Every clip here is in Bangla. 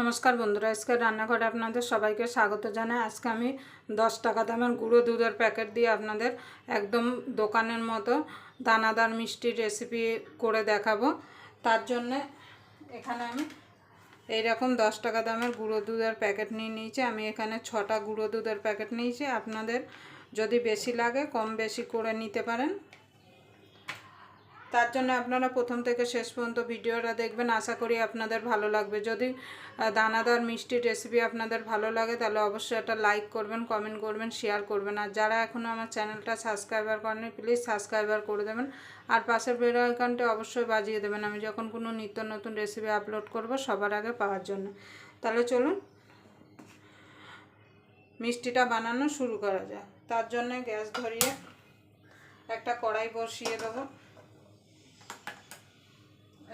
নমস্কার বন্ধুরা আজকে রান্নাঘরে আপনাদের সবাইকে স্বাগত জানাই। আজকে আমি দশ টাকা দামের গুঁড়ো দুধের প্যাকেট দিয়ে আপনাদের একদম দোকানের মতো দানাদার মিষ্টির রেসিপি করে দেখাবো। তার জন্যে এখানে আমি এইরকম দশ টাকা দামের গুঁড়ো দুধের প্যাকেট নিয়ে নিয়েছি। আমি এখানে ছটা গুঁড়ো দুধের প্যাকেট নিয়েছি। আপনাদের যদি বেশি লাগে, কম বেশি করে নিতে পারেন। তার জন্য আপনারা প্রথম থেকে শেষ পর্যন্ত ভিডিওটা দেখবেন। আশা করি আপনাদের ভালো লাগবে। যদি দানাদার মিষ্টির রেসিপি আপনাদের ভালো লাগে, তাহলে অবশ্যই একটা লাইক করবেন কমেন্ট করবেন শেয়ার করবেন। আর যারা এখনও আমার চ্যানেলটা সাবস্ক্রাইবার করেনি প্লিজ সাবস্ক্রাইবার করে দেবেন। আর পাশের বেল আইকনটা অবশ্যই বাজিয়ে দেবেন। আমি যখন কোনো নিত্য নতুন রেসিপি আপলোড করব সবার আগে পাওয়ার জন্য। তাহলে চলুন, মিষ্টিটা বানানো শুরু করা যায় তার জন্য গ্যাস ধরিয়ে একটা কড়াই বসিয়ে দেবো।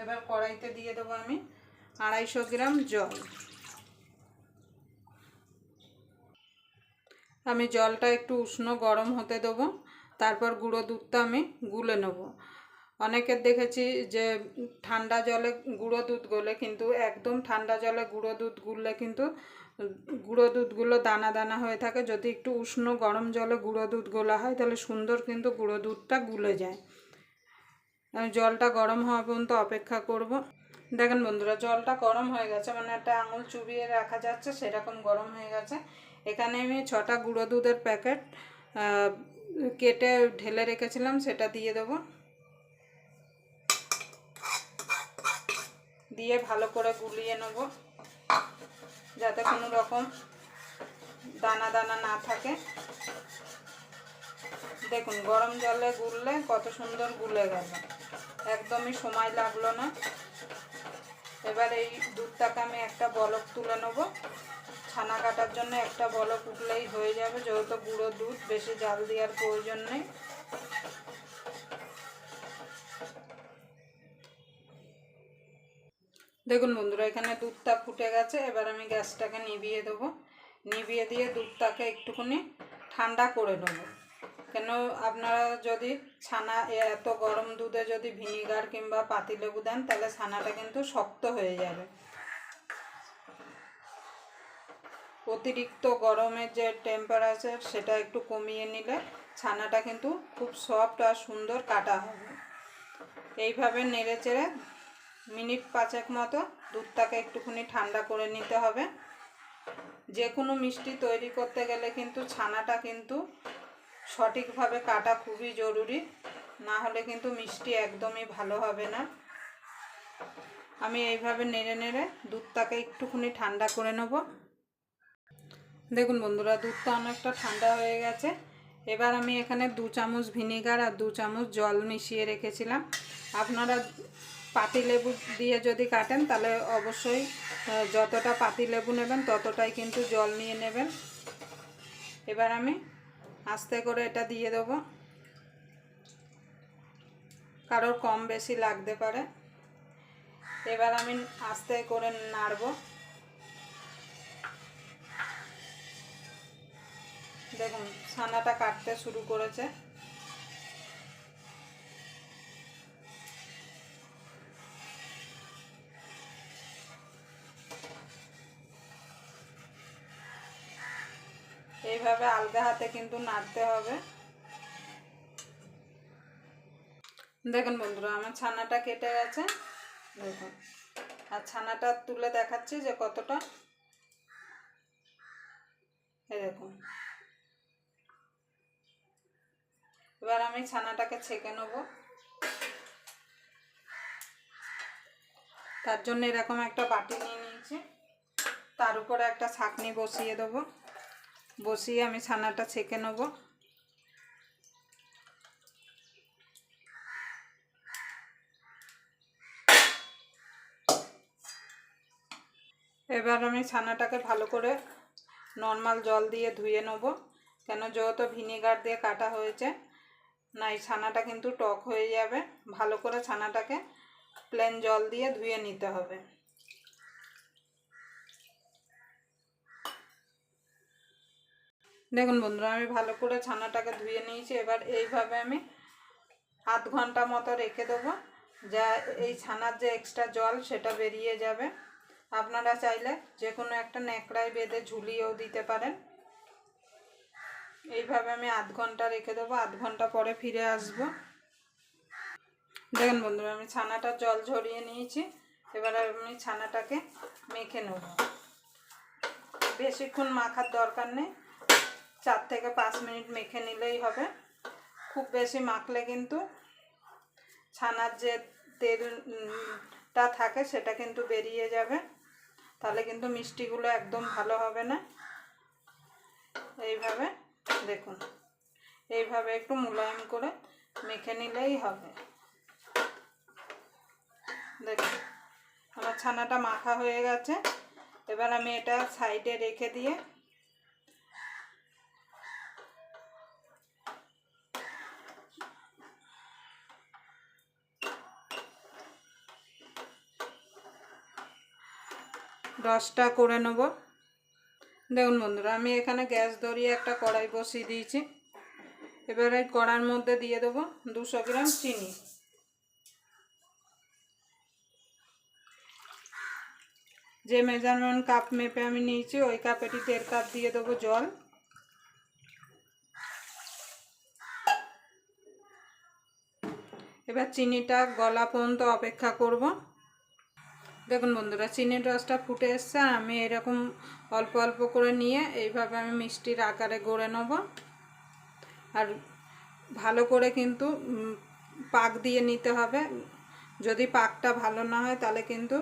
এবার কড়াইতে দিয়ে দেবো আমি আড়াইশো গ্রাম জল। আমি জলটা একটু উষ্ণ গরম হতে দেবো, তারপর গুঁড়ো দুধটা আমি গুলে নেব। অনেকের দেখেছি যে ঠান্ডা জলে গুঁড়ো দুধ গলে, কিন্তু একদম ঠান্ডা জলে গুঁড়ো দুধ গুললে কিন্তু গুঁড়ো দুধগুলো দানা দানা হয়ে থাকে। যদি একটু উষ্ণ গরম জলে গুঁড়ো দুধ গোলা হয়, তাহলে সুন্দর কিন্তু গুঁড়ো দুধটা গুলে যায়। জলটা গরম হওয়া পর্যন্ত অপেক্ষা করব। দেখেন বন্ধুরা, জলটা গরম হয়ে গেছে মানে একটা আঙুল চুবিয়ে রাখা যাচ্ছে, সেরকম গরম হয়ে গেছে। এখানে আমি ছটা গুঁড়ো দুধের প্যাকেট কেটে ঢেলে রেখেছিলাম, সেটা দিয়ে দেবো। দিয়ে ভালো করে গুলিয়ে নেব, যাতে কোনো রকম দানা দানা না থাকে। দেখুন, গরম জলে গুললে কত সুন্দর গুলে গেল একদমই সময় লাগল না। এবার এই দুধটাকে আমি একটা বলক তুলে নেব। ছানা কাটার জন্য একটা বলক উঠলেই হয়ে যাবে, যেহেতু গুঁড়ো দুধ, বেশি জাল দেওয়ার প্রয়োজন নেই। দেখুন বন্ধুরা, এখানে দুধটা ফুটে গেছে। এবার আমি গ্যাসটাকে নিভিয়ে দেবো। নিভিয়ে দিয়ে দুধটাকে একটুখানি ঠান্ডা করে নেব। কেন আপনারা যদি ছানা এত গরম দুধে যদি ভিনিগার কিংবা পাতিলেবু দেন, তাহলে ছানাটা কিন্তু শক্ত হয়ে যাবে। অতিরিক্ত গরমের যে টেম্পারেচার সেটা একটু কমিয়ে নিলে ছানাটা কিন্তু খুব সফট আর সুন্দর কাটা হবে। এইভাবে নেড়ে চেড়ে মিনিট পাঁচেক মতো দুধটাকে একটুখানি ঠান্ডা করে নিতে হবে। যে কোনো মিষ্টি তৈরি করতে গেলে কিন্তু ছানাটা কিন্তু সঠিকভাবে কাটা খুবই জরুরি, না হলে কিন্তু মিষ্টি একদমই ভালো হবে না। আমি এইভাবে নেড়ে নেড়ে দুধটাকে একটুখানি ঠান্ডা করে নেব। দেখুন বন্ধুরা, দুধটা অনেকটা ঠান্ডা হয়ে গেছে। এবার আমি এখানে দু চামচ ভিনেগার আর দু চামচ জল মিশিয়ে রেখেছিলাম। আপনারা পাতিলেবু দিয়ে যদি কাটেন, তাহলে অবশ্যই যতটা পাতিলেবু নেবেন, ততটাই কিন্তু জল নিয়ে নেবেন। এবার আমি আস্তে করে এটা দিয়ে দেব। কারোর কম বেশি লাগতে পারে। এবার আমি আস্তে করে নাড়ব। দেখুন, ছানাটা কাটতে শুরু করেছে। এইভাবে আলগা হাতে কিন্তু নাড়তে হবে। দেখুন বন্ধুরা, আমার ছানাটা কেটে গেছে। দেখুন, আর ছানাটা তুলে দেখাচ্ছি যে কতটা। দেখুন। এবার আমি ছানাটাকে ছেঁকে নেব। তার জন্য এরকম একটা বাটি নিয়ে নিয়েছি। তার উপরে একটা ছাকনি বসিয়ে দেবো। বসিয়ে আমি ছানাটা ছেঁকে নেব। এবার আমি ছানাটাকে ভালো করে নর্মাল জল দিয়ে ধুয়ে নেব। কেন যেহেতু ভিনেগার দিয়ে কাটা হয়েছে না এই ছানাটা কিন্তু টক হয়ে যাবে। ভালো করে ছানাটাকে প্লেন জল দিয়ে ধুয়ে নিতে হবে। দেখুন বন্ধুরা, আমি ভালো করে ছানাটাকে ধুয়ে নিয়েছি। এবার এইভাবে আমি আধ ঘণ্টা মতো রেখে দেবো, যা এই ছানার যে এক্সট্রা জল সেটা বেরিয়ে যাবে। আপনারা চাইলে যে কোনো একটা ন্যাকড়ায় বেঁধে ঝুলিয়েও দিতে পারেন। এইভাবে আমি আধ ঘণ্টা রেখে দেবো, আধ ঘণ্টা পরে ফিরে আসব। দেখুন বন্ধুরা, আমি ছানাটা জল ঝরিয়ে নিয়েছি, এবার আমি ছানাটাকে মেখে নেব। বেশিক্ষণ মাখার দরকার নেই। চার থেকে পাঁচ মিনিট মেখে নিলেই হবে। খুব বেশি মাখলে কিন্তু ছানার যে তেলটা থাকে সেটা কিন্তু বেরিয়ে যাবে। তাহলে কিন্তু মিষ্টিগুলো একদম ভালো হবে না। এইভাবে দেখুন, এইভাবে একটু মোলায়েম করে মেখে নিলেই হবে। দেখুন, আমার ছানাটা মাখা হয়ে গেছে। এবার আমি এটা সাইডে রেখে দিয়ে রসটা করে নেব। দেখুন বন্ধুরা, আমি এখানে গ্যাস ধরিয়ে একটা কড়াই বসিয়ে দিয়েছি। এবারে কড়ার মধ্যে দিয়ে দেবো দুশো গ্রাম চিনি। যে মেজারমেন্ট কাপ মেপে আমি নিয়েছি, ওই কাপেটি দেড় কাপ দিয়ে দেবো জল। এবার চিনিটা গলা পর্যন্ত অপেক্ষা করব। দেখুন বন্ধুরা চিনির রসটা ফুটে এসছে, আমি এরকম অল্প অল্প করে নিয়ে এইভাবে আমি মিষ্টির আকারে গড়ে নেব। আর ভালো করে কিন্তু পাক দিয়ে নিতে হবে। যদি পাকটা ভালো না হয়, তাহলে কিন্তু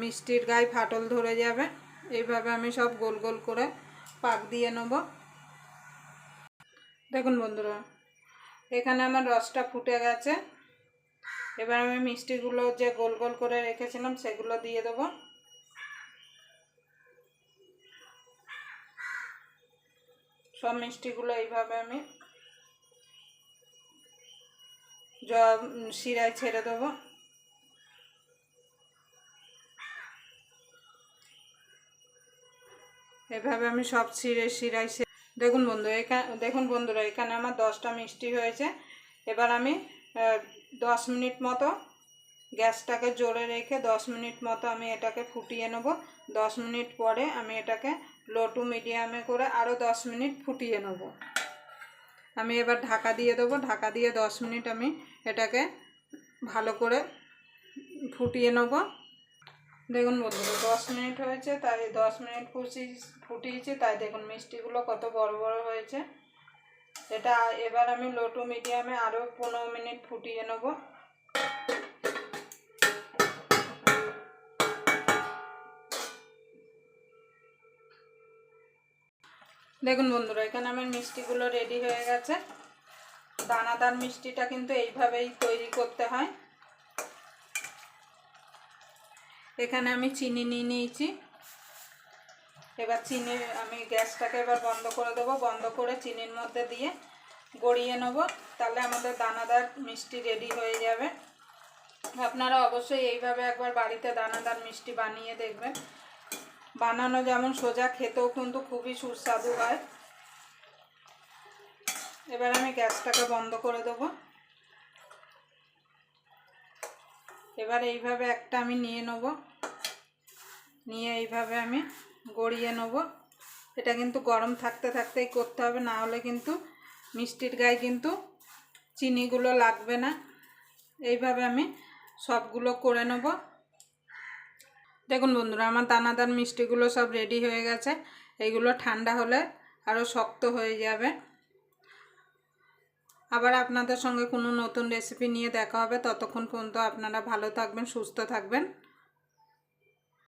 মিষ্টির গায়ে ফাটল ধরে যাবে। এইভাবে আমি সব গোল গোল করে পাক দিয়ে নেব। দেখুন বন্ধুরা, এখানে আমার রসটা ফুটে গেছে। এবার আমি মিষ্টিগুলো যে গোল গোল করে রেখেছিলাম, সেগুলো দিয়ে দেবো। সব মিষ্টিগুলো এইভাবে আমি জ শিরায় ছেড়ে দেবো। এভাবে আমি সব শিরে শিরাই দেখুন বন্ধু এখানে দেখুন বন্ধুরা, এখানে আমার দশটা মিষ্টি হয়েছে। এবার আমি দশ মিনিট মতো গ্যাসটাকে জোরে রেখে দশ মিনিট মতো আমি এটাকে ফুটিয়ে নেব। দশ মিনিট পরে আমি এটাকে লো টু মিডিয়ামে করে আরও দশ মিনিট ফুটিয়ে নেব। আমি এবার ঢাকা দিয়ে দেবো। ঢাকা দিয়ে দশ মিনিট আমি এটাকে ভালো করে ফুটিয়ে নেব। দেখুন বন্ধুরা, দশ মিনিট হয়েছে, তাই দশ মিনিট ফুটি ফুটিয়েছি, তাই দেখুন মিষ্টিগুলো কত বড় বড় হয়েছে। এটা এবার আমি লো টু মিডিয়ামে আরও পনেরো মিনিট ফুটিয়ে নেব। দেখুন বন্ধুরা, এখানে আমার মিষ্টিগুলো রেডি হয়ে গেছে। দানাদার মিষ্টিটা কিন্তু এইভাবেই তৈরি করতে হয়। এখানে আমি চিনি নিয়ে নিয়েছি। এবার চিনি, আমি গ্যাসটাকে এবার বন্ধ করে দেবো। বন্ধ করে চিনির মধ্যে দিয়ে গড়িয়ে নেব। তাহলে আমাদের দানাদার মিষ্টি রেডি হয়ে যাবে। আপনারা অবশ্যই এইভাবে একবার বাড়িতে দানাদার মিষ্টি বানিয়ে দেখবেন। বানানো যেমন সোজা, খেতেও কিন্তু খুবই সুস্বাদু হয়। এবার আমি গ্যাসটাকে বন্ধ করে দেবো। এবার এইভাবে একটা আমি নিয়ে নেব। নিয়ে এইভাবে আমি গড়িয়ে নেব। এটা কিন্তু গরম থাকতে থাকতেই করতে হবে, না হলে কিন্তু মিষ্টির গায়ে কিন্তু চিনিগুলো লাগবে না। এইভাবে আমি সবগুলো করে নেব। দেখুন বন্ধুরা, আমার দানাদার মিষ্টিগুলো সব রেডি হয়ে গেছে। এইগুলো ঠান্ডা হলে আরও শক্ত হয়ে যাবে। আবার আপনাদের সঙ্গে কোনো নতুন রেসিপি নিয়ে দেখা হবে। ততক্ষণ পর্যন্ত আপনারা ভালো থাকবেন, সুস্থ থাকবেন।